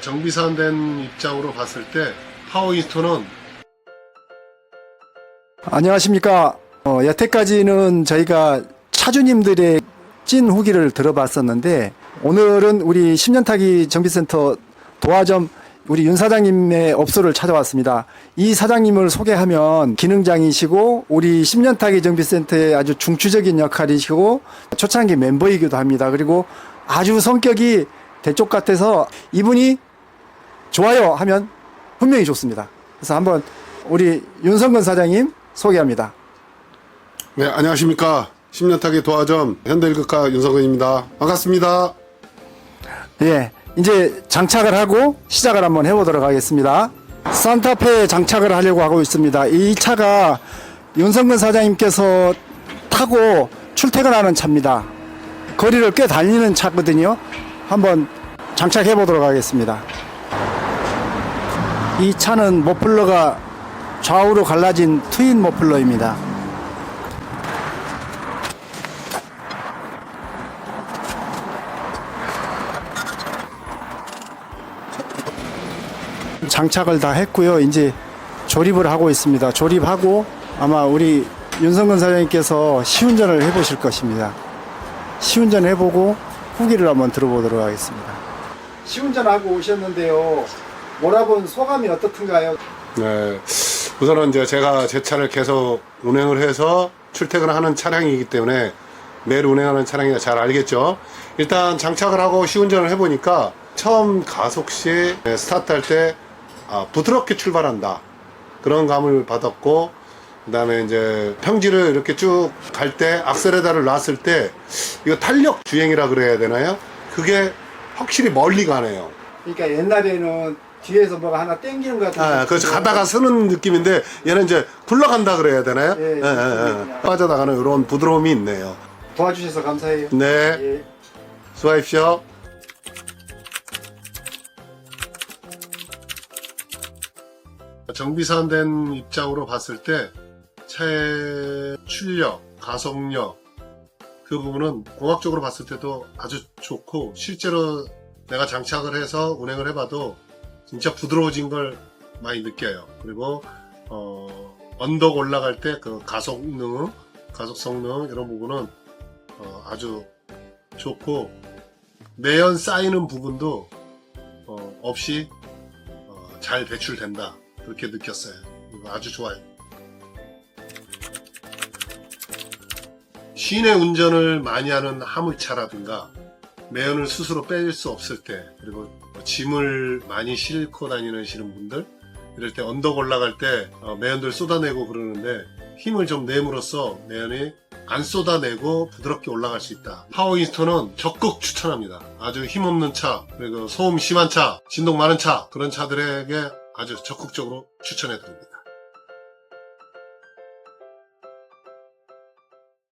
정비사된 입장으로 봤을 때 파워인스톤은 안녕하십니까. 어, 여태까지는 저희가 차주님들의 찐 후기를 들어봤었는데 오늘은 우리 10년 타기 정비센터 도화점 우리 윤 사장님의 업소를 찾아왔습니다. 이 사장님을 소개하면 기능장이시고 우리 10년 타기 정비센터의 아주 중추적인 역할이시고 초창기 멤버이기도 합니다. 그리고 아주 성격이 대쪽 같아서 이분이 좋아요 하면 분명히 좋습니다. 그래서 한번 우리 윤성근 사장님 소개합니다. 네 안녕하십니까 10년 타기 도화점 현대일급가 윤성근입니다 반갑습니다 예, 이제 장착을 하고 시작을 한번 해보도록 하겠습니다. 산타페에 장착을 하려고 하고 있습니다. 이 차가 윤성근 사장님께서 타고 출퇴근하는 차입니다. 거리를 꽤 달리는 차거든요. 한번 장착해 보도록 하겠습니다. 이 차는 머플러가 좌우로 갈라진 트윈 머플러입니다. 장착을 다 했고요. 이제 조립을 하고 있습니다. 조립하고 아마 우리 윤성근 사장님께서 시운전을 해보실 것입니다. 시운전 해보고 후기를 한번 들어보도록 하겠습니다. 시운전하고 오셨는데요. 몰아본 소감이 어떻든가요? 네 우선은 이제 제가 제 차를 계속 운행을 해서 출퇴근을 하는 차량이기 때문에 매일 운행하는 차량이라 잘 알겠죠 일단 장착을 하고 시운전을 해보니까 처음 가속 시 스타트할 때 아, 부드럽게 출발한다 그런 감을 받았고 그 다음에 이제 평지를 이렇게 쭉 갈 때 악셀레다를 놨을 때 이거 탄력 주행이라 그래야 되나요? 그게 확실히 멀리 가네요. 그러니까 옛날에는 뒤에서 뭐가 하나 땡기는 것 같은 아, 그래서 가다가 서는 느낌인데 얘는 이제 굴러간다 그래야 되나요? 예, 예, 그렇군요. 빠져나가는 이런 부드러움이 있네요. 도와주셔서 감사해요. 네, 예. 수고하십시오. 정비사된 입장으로 봤을 때 차의 출력, 가속력 그 부분은 공학적으로 봤을 때도 아주 좋고 실제로 내가 장착을 해서 운행을 해봐도 진짜 부드러워진 걸 많이 느껴요. 그리고 어, 언덕 올라갈 때 그 가속능, 가속 성능 이런 부분은 어, 아주 좋고 매연 쌓이는 부분도 어, 없이 어, 잘 배출된다 그렇게 느꼈어요. 아주 좋아요. 시내 운전을 많이 하는 화물차라든가 매연을 스스로 뺄 수 없을 때 그리고 뭐 짐을 많이 싣고 다니시는 분들 이럴 때 언덕 올라갈 때 어, 매연들 쏟아내고 그러는데 힘을 좀 내므로써 매연이 안 쏟아내고 부드럽게 올라갈 수 있다. 파워인스턴은 적극 추천합니다. 아주 힘없는 차, 그리고 소음 심한 차, 진동 많은 차 그런 차들에게 아주 적극적으로 추천해 드립니다.